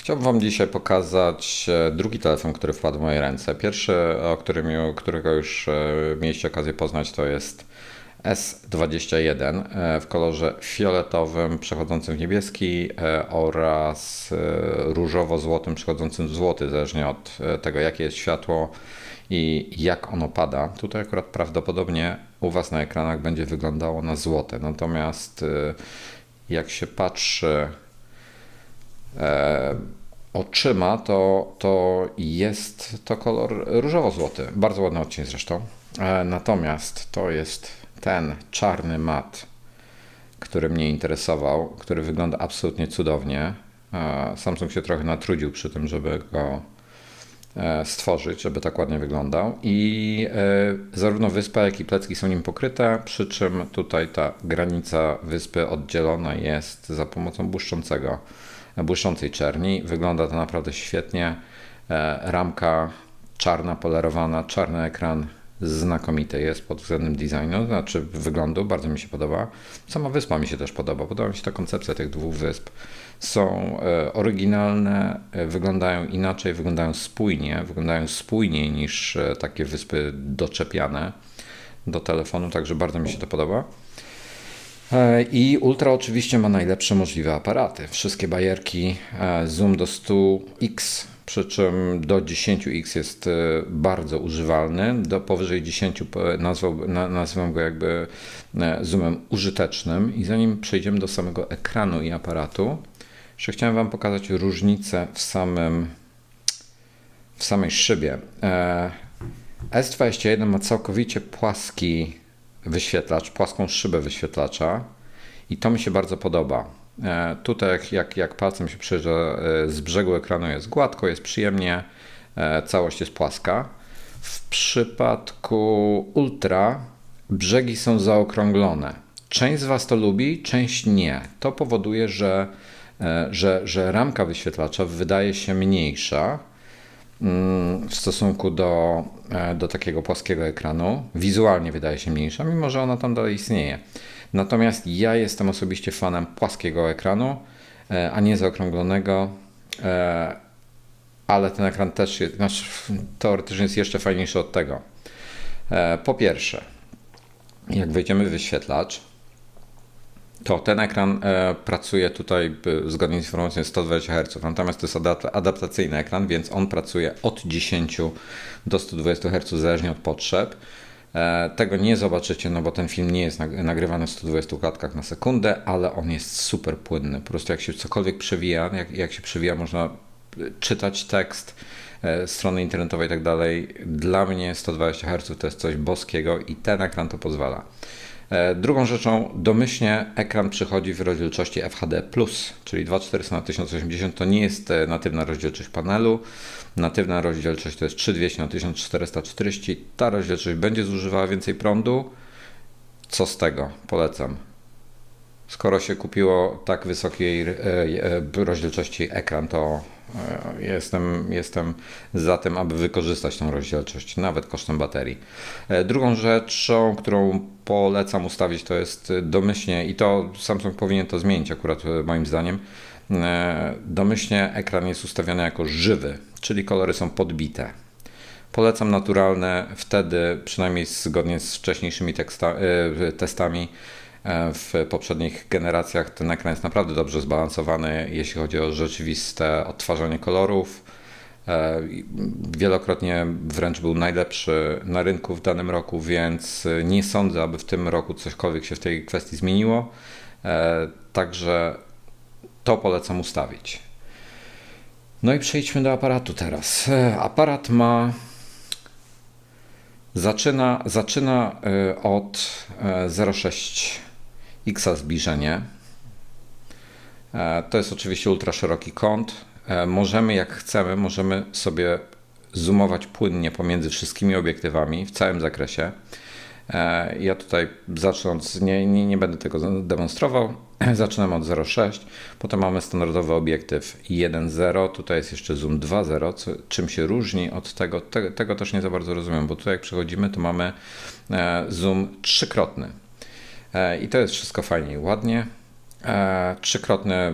Chciałbym Wam dzisiaj pokazać e, drugi telefon, który wpadł w moje ręce. Pierwszy, o którym, którego już e, mieliście okazję poznać, to jest S21 e, w kolorze fioletowym przechodzącym w niebieski oraz różowo-złotym przechodzącym w złoty, zależnie od tego, jakie jest światło i jak ono pada. Tutaj akurat prawdopodobnie u Was na ekranach będzie wyglądało na złote, natomiast jak się patrzy oczyma, to, to jest to kolor różowo-złoty. Bardzo ładny odcień zresztą. E, natomiast to jest ten czarny mat, który mnie interesował, który wygląda absolutnie cudownie. E, Samsung się trochę natrudził przy tym, żeby go e, stworzyć, żeby tak ładnie wyglądał. I e, zarówno wyspa, jak i plecki są nim pokryte, przy czym tutaj ta granica wyspy oddzielona jest za pomocą błyszczącego błyszczącej czerni. Wygląda to naprawdę świetnie. E, ramka czarna, polerowana, czarny ekran znakomity jest pod względem designu, znaczy wyglądu, bardzo mi się podoba. Sama wyspa mi się też podoba, podoba mi się ta koncepcja tych dwóch wysp. Są e, oryginalne, e, wyglądają inaczej, wyglądają spójnie, wyglądają spójniej niż takie wyspy doczepiane do telefonu, także bardzo mi się to podoba. E, I Ultra oczywiście ma najlepsze możliwe aparaty. Wszystkie bajerki, e, zoom do 100x, przy czym do 10x jest e, bardzo używalny. Do powyżej 10 nazwał, nazywam go jakby zoomem użytecznym. I zanim przejdziemy do samego ekranu i aparatu, jeszcze chciałem Wam pokazać różnicę w samym w samej szybie. S21 ma całkowicie płaski wyświetlacz, płaską szybę wyświetlacza i to mi się bardzo podoba. E, tutaj jak, jak, palcem się przyjrzy e, z brzegu ekranu jest gładko, jest przyjemnie, e, całość jest płaska. W przypadku Ultra brzegi są zaokrąglone. Część z Was to lubi, część nie. To powoduje, że, że, że ramka wyświetlacza wydaje się mniejsza, w stosunku do, e, do takiego płaskiego ekranu. Wizualnie wydaje się mniejsza, mimo że ona tam dalej istnieje. Natomiast ja jestem osobiście fanem płaskiego ekranu, e, a nie zaokrąglonego, e, ale ten ekran też jest, znaczy, teoretycznie jest jeszcze fajniejszy od tego. Po pierwsze, jak wejdziemy w wyświetlacz, to ten ekran e, pracuje tutaj zgodnie z informacją 120 Hz, natomiast to jest adaptacyjny ekran, więc on pracuje od 10 do 120 Hz zależnie od potrzeb. E, tego nie zobaczycie, no bo ten film nie jest nagrywany w 120 klatkach na sekundę, ale on jest super płynny. Po prostu jak się cokolwiek przewija, jak, jak się przewija, można e, czytać tekst, strony internetowe i tak dalej. Dla mnie 120 Hz to jest coś boskiego i ten ekran to pozwala. E, drugą rzeczą, domyślnie ekran przychodzi w rozdzielczości FHD+, czyli 2400 na 1080 to nie jest e, natywna rozdzielczość panelu. Natywna rozdzielczość to jest 3200 na 1440. Ta rozdzielczość będzie zużywała więcej prądu. Co z tego? Polecam. Skoro się kupiło tak wysokiej e, rozdzielczości ekran, to E, jestem, jestem za tym, aby wykorzystać tą rozdzielczość, nawet kosztem baterii. E, drugą rzeczą, którą polecam ustawić, to jest domyślnie, i to Samsung powinien to zmienić akurat e, moim zdaniem, domyślnie ekran jest ustawiony jako żywy, czyli kolory są podbite. Polecam naturalne, wtedy przynajmniej zgodnie z wcześniejszymi teksta, testami E, w poprzednich generacjach ten ekran jest naprawdę dobrze zbalansowany, jeśli chodzi o rzeczywiste odtwarzanie kolorów. E, wielokrotnie wręcz był najlepszy na rynku w danym roku, więc nie sądzę, aby w tym roku cośkolwiek się w tej kwestii zmieniło. E, także to polecam ustawić. No i przejdźmy do aparatu teraz. Aparat ma. Zaczyna, zaczyna od 0,6 X zbliżenie. E, to jest oczywiście ultra szeroki kąt. E, możemy, jak chcemy, możemy sobie zoomować płynnie pomiędzy wszystkimi obiektywami w całym zakresie. E, ja tutaj zacząc, nie, nie, nie będę tego demonstrował, zaczynam od 0,6, potem mamy standardowy obiektyw 1.0, tutaj jest jeszcze zoom 2.0, czym się różni od tego, tego, tego też nie za bardzo rozumiem, bo tutaj jak przechodzimy, to mamy zoom trzykrotny. E, I to jest wszystko fajnie i ładnie. E, trzykrotne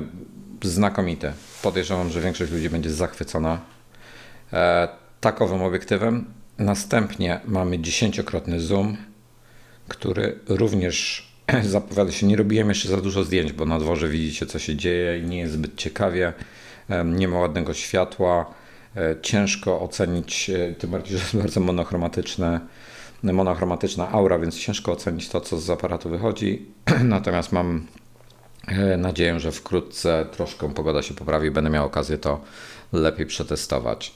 znakomity. Podejrzewam, że większość ludzi będzie zachwycona e, takowym obiektywem. Następnie mamy dziesięciokrotny zoom, który również zapowiada się. Nie robiłem jeszcze za dużo zdjęć, bo na dworze widzicie, co się dzieje i nie jest zbyt ciekawie. Nie ma ładnego światła. Ciężko ocenić, tym bardziej, że jest bardzo monochromatyczne, monochromatyczna aura, więc ciężko ocenić to, co z aparatu wychodzi. Natomiast mam e, nadzieję, że wkrótce troszkę pogoda się poprawi, będę miał okazję to lepiej przetestować.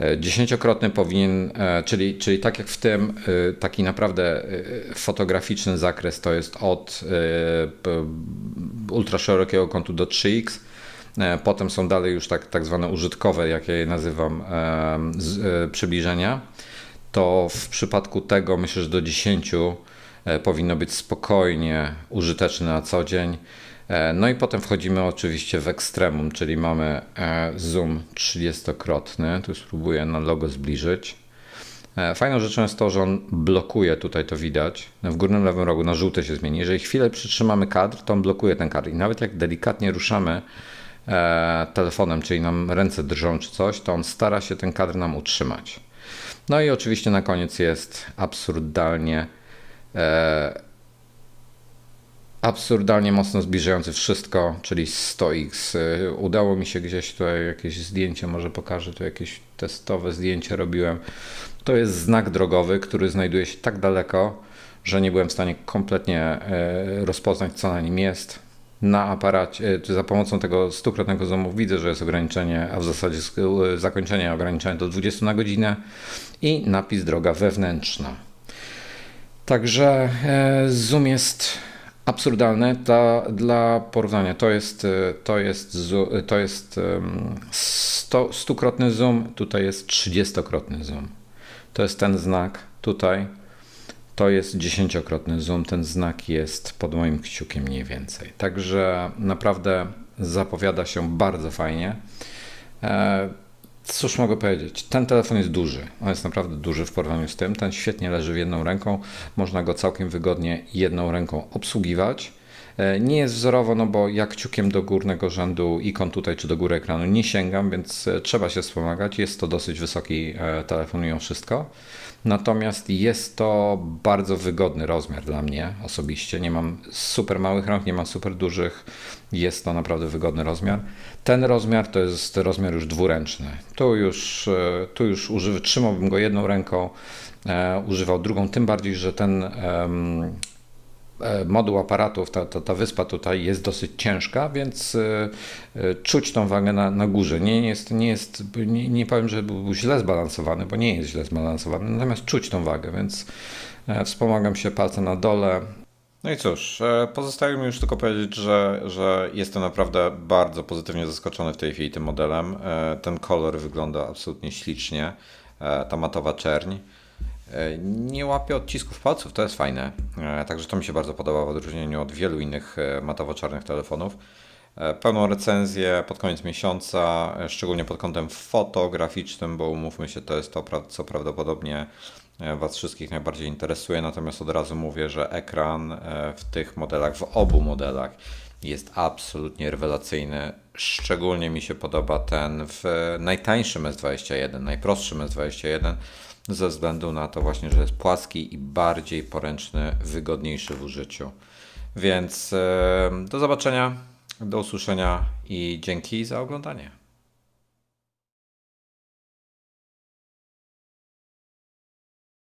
E, Dziesięciokrotny powinien, e, czyli, czyli tak jak w tym, taki naprawdę fotograficzny zakres to jest od e, p- ultra szerokiego kątu do 3x. E, Potem są dalej już tak, tak zwane użytkowe, jak ja je nazywam, przybliżenia. To w przypadku tego myślę, że do 10 e, powinno być spokojnie użyteczne na co dzień. E, No i potem wchodzimy oczywiście w ekstremum, czyli mamy e, zoom 30-krotny. Tu spróbuję na logo zbliżyć. Fajną rzeczą jest to, że on blokuje, tutaj to widać, w górnym lewym rogu na żółte się zmieni. Jeżeli chwilę przytrzymamy kadr, to on blokuje ten kadr. I nawet jak delikatnie ruszamy telefonem, czyli nam ręce drżą czy coś, to on stara się ten kadr nam utrzymać. No i oczywiście na koniec jest absurdalnie e, absurdalnie mocno zbliżający wszystko, czyli 100x. Y, Udało mi się gdzieś tutaj jakieś zdjęcie, może pokażę, tu jakieś testowe zdjęcie robiłem. To jest znak drogowy, który znajduje się tak daleko, że nie byłem w stanie kompletnie e, rozpoznać, co na nim jest. Na aparacie, e, za pomocą tego stukrotnego zoomu widzę, że jest ograniczenie, a w zasadzie e, zakończenie ograniczenia do 20 na godzinę i napis droga wewnętrzna. Także e, zoom jest absurdalny. Dla, dla porównania to jest, to jest, to jest em, sto, stukrotny zoom, tutaj jest 30-krotny zoom. To jest ten znak tutaj. To jest dziesięciokrotny zoom. Ten znak jest pod moim kciukiem mniej więcej. Także naprawdę zapowiada się bardzo fajnie. E, Cóż mogę powiedzieć? Ten telefon jest duży. On jest naprawdę duży w porównaniu z tym. Ten świetnie leży w jedną ręką. Można go całkiem wygodnie jedną ręką obsługiwać. E, Nie jest wzorowo, no bo jak kciukiem do górnego rzędu ikon tutaj czy do góry ekranu nie sięgam, więc e, trzeba się wspomagać. Jest to dosyć wysoki e, telefon mimo wszystko. Natomiast jest to bardzo wygodny rozmiar dla mnie osobiście. Nie mam super małych rąk, nie mam super dużych. Jest to naprawdę wygodny rozmiar. Ten rozmiar to jest rozmiar już dwuręczny. Tu już, tu już używy, trzymałbym go jedną ręką, używał drugą, tym bardziej, że ten moduł aparatów, ta, ta, ta wyspa tutaj jest dosyć ciężka, więc e, e, czuć tą wagę na, na górze. Nie jest, nie jest, nie, nie powiem, że był źle zbalansowany, bo nie jest źle zbalansowany, natomiast czuć tą wagę, więc e, wspomagam się palcem na dole. No i cóż, e, pozostaje mi już tylko powiedzieć, że, że jestem naprawdę bardzo pozytywnie zaskoczony w tej chwili tym modelem. E, Ten kolor wygląda absolutnie ślicznie, e, ta matowa czerń. E, Nie łapie odcisków palców, to jest fajne. E, Także to mi się bardzo podoba w odróżnieniu od wielu innych e, matowo-czarnych telefonów. Pełną recenzję pod koniec miesiąca, szczególnie pod kątem fotograficznym, bo umówmy się, to jest to, co prawdopodobnie Was wszystkich najbardziej interesuje. Natomiast od razu mówię, że ekran w tych modelach, w obu modelach jest absolutnie rewelacyjny. Szczególnie mi się podoba ten w najtańszym S21, najprostszym S21, ze względu na to właśnie, że jest płaski i bardziej poręczny, wygodniejszy w użyciu. Więc do zobaczenia, do usłyszenia i dzięki za oglądanie.